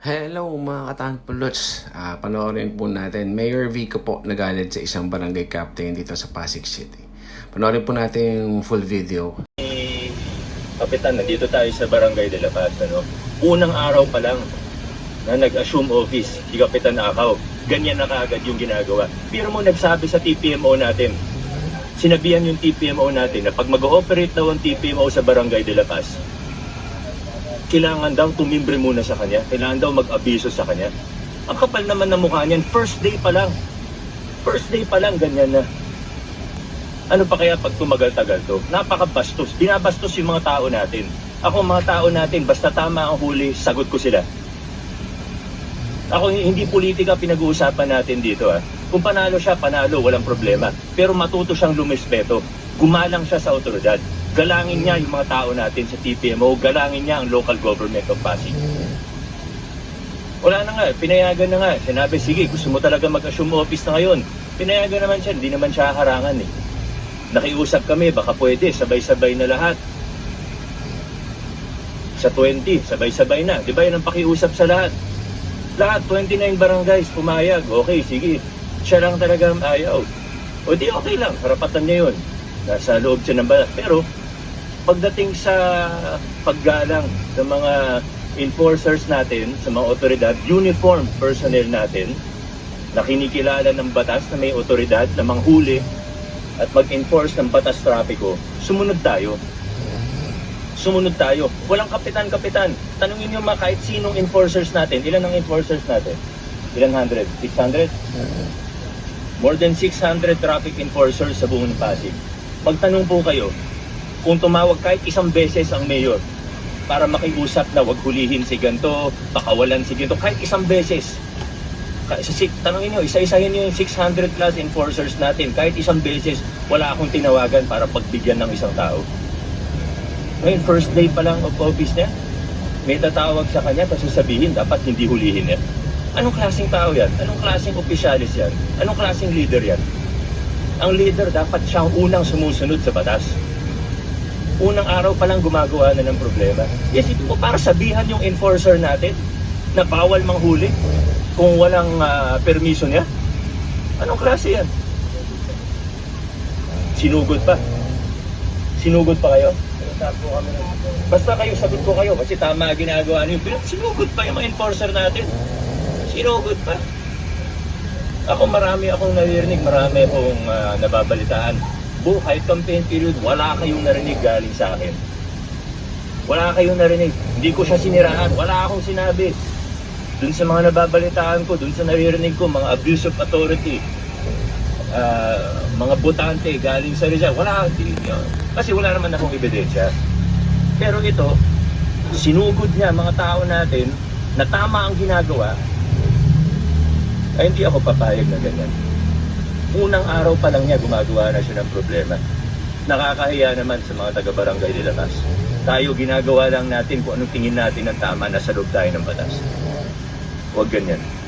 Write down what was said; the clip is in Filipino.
Hello mga katanpulots, uh, panoorin po natin Mayor Vico po nagalit sa isang barangay captain dito sa Pasig City. Panoorin po natin yung full video. Kapitan, nandito tayo sa Barangay de la Paz. Ano? Unang araw pa lang na nag-assume office si Kapitan Akaw, ganyan na kaagad yung ginagawa. Pero mo nagsabi sa TPMO natin, sinabihan yung TPMO natin na pag mag-ooperate daw ang TPMO sa Barangay de la Paz, kailangan daw tumimbre muna sa kanya, kailangan daw mag-abiso sa kanya. Ang kapal naman ng mukha niyan, first day pa lang. First day pa lang, ganyan na. Ano pa kaya pag tumagal-tagal to? Napakabastos. Binabastos yung mga tao natin. Ako mga tao natin, basta tama ang huli, sagot ko sila. Ako hindi politika pinag-uusapan natin dito ah. Kung panalo siya, panalo, walang problema. Pero matuto siyang lumispeto. Gumalang siya sa otoridad. Galangin niya yung mga tao natin sa TPMO. Galangin niya ang local government of Pasig. Wala na nga, pinayagan na nga. Sinabi, sige, gusto mo talaga mag-assume office na ngayon. Pinayagan naman siya, hindi naman siya harangan eh. Nakiusap kami, baka pwede, sabay-sabay na lahat. Sa 20, sabay-sabay na. Di ba yun ang pakiusap sa lahat? Lahat, 29 barangays, pumayag. Okay, sige. Siya lang talaga ayaw. O di okay lang, karapatan niya yun. Nasa loob siya ng balat. Pero, pagdating sa paggalang ng mga enforcers natin, sa mga otoridad, uniform personnel natin, na kinikilala ng batas na may otoridad na manghuli at mag-enforce ng batas trapiko, sumunod tayo. Sumunod tayo. Walang kapitan-kapitan. Tanungin niyo mga kahit sinong enforcers natin. Ilan ang enforcers natin? Ilan hundred? 600? More than 600 traffic enforcers sa buong Pasig. Magtanong po kayo, kung tumawag kahit isang beses ang mayor para makiusap na wag hulihin si ganto, pakawalan si ganto, kahit isang beses. Ka- Sa, si- tanongin nyo, isa-isahin nyo yung 600 plus enforcers natin. Kahit isang beses, wala akong tinawagan para pagbigyan ng isang tao. Ngayon, first day pa lang of office niya, may tatawag sa kanya tapos sasabihin, dapat hindi hulihin yan. Anong klaseng tao yan? Anong klaseng opisyalis yan? Anong klaseng leader yan? Ang leader dapat siyang unang sumusunod sa batas. Unang araw pa lang gumagawa na ng problema. Yes, ito po para sabihan yung enforcer natin na bawal manghuli kung walang ah, permiso niya. Anong klase yan? Sinugod pa. Sinugod pa kayo? Basta kayo, sagot ko kayo kasi tama ginagawa niyo. Pero sinugod pa yung mga enforcer natin. Sinugod pa. Ako marami akong naririnig, marami akong ah, nababalitaan. Buhay campaign period, wala kayong narinig galing sa akin. Wala kayong narinig. Hindi ko siya siniraan. Wala akong sinabi. Dun sa mga nababalitaan ko, dun sa naririnig ko, mga abuse of authority, ah, mga botante galing sa Rizal. Wala, di- kasi wala naman akong ebidensya. Pero ito, sinugod niya mga tao natin na tama ang ginagawa, ay hindi ako papayag na ganyan. Unang araw pa lang niya gumagawa na siya ng problema. Nakakahiya naman sa mga taga-barangay de la Paz. Tayo ginagawa lang natin kung anong tingin natin ang tama na sa loob tayo ng batas. Huwag ganyan.